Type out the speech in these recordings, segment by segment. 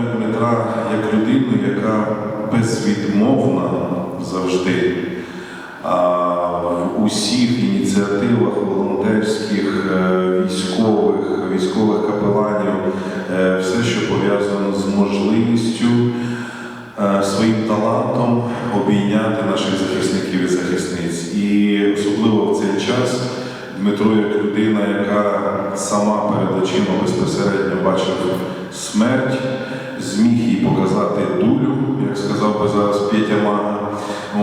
сприймаю Дмитра як людину, яка безвідмовна завжди в усіх ініціативах волонтерських, е, військових, військових капеланів, е, все, що пов'язано з можливістю, е, своїм талантом обійняти наших захисників і захисниць. І особливо Дмитро, як людина, яка сама перед очима безпосередньо бачив смерть, зміг їй показати дулю, як сказав би зараз Петя Мага,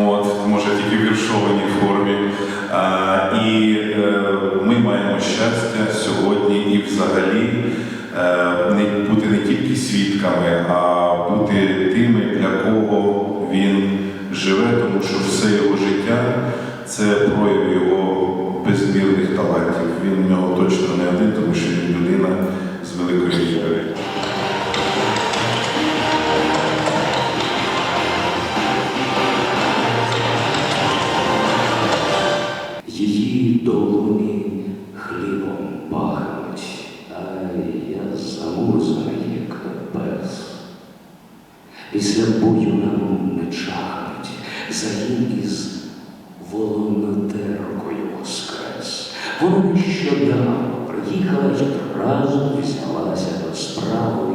от, може тільки в віршованій формі. А, і е, ми маємо щастя сьогодні і взагалі е, не бути не тільки свідками, а бути тими, для кого він живе, тому що все його життя це прояв його безмірних талантів. Він в нього точно не один, тому що він людина з великої літери. Її долоні хлібом пахнуть, а я замурзаний, як пес. Після бою нам не чахнуть, загін із волонтеркою. Вона нещодавно приїхала одразу взялася до справи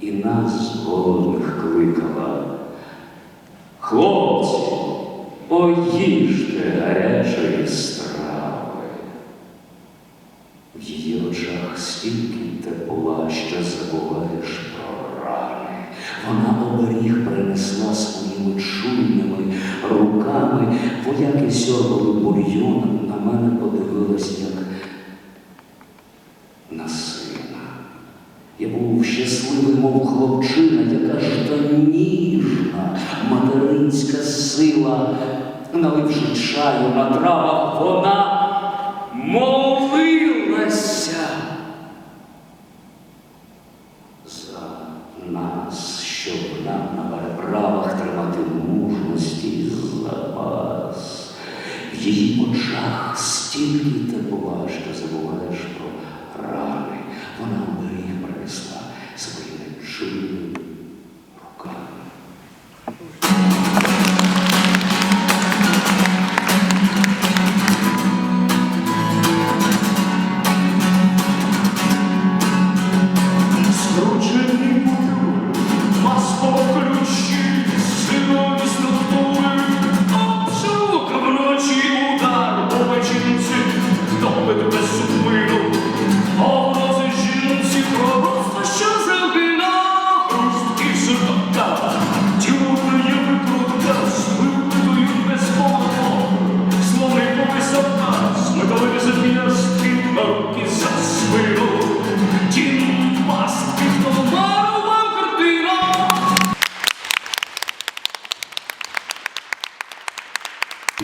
і нас голодних кликала. Хлопці, поїжте гарячої страви. В її очах стільки тепла, що забуваєш про рани. Вона оберіг принесла своїми чуйними руками, вояки сьорбали бульйон, на мене подивилась, як на сина. Я був щасливий, мов хлопчина, яка ж та ніжна материнська сила, наливши чаю на травах, вона молилася за нас, щоб нам на переправах тримати мужності і запас. В її очах стільки тепла, що забуваєш про рани.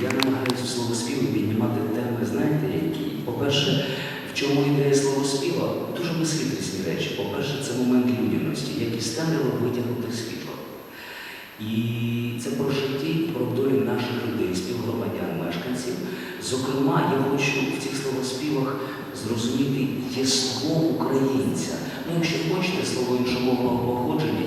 Я намагаюся в піднімати теми, знаєте, які. По-перше, в чому ідея словоспіва? Дуже безхитрісні речі. По-перше, це момент людяності, як із темряви витягнути світло. І це про житті, про долі наших людей, співгромадян, мешканців. Зокрема, я хочу в цих словоспівах зрозуміти єство українця. Ну, якщо хочете, слово іншомовного походження.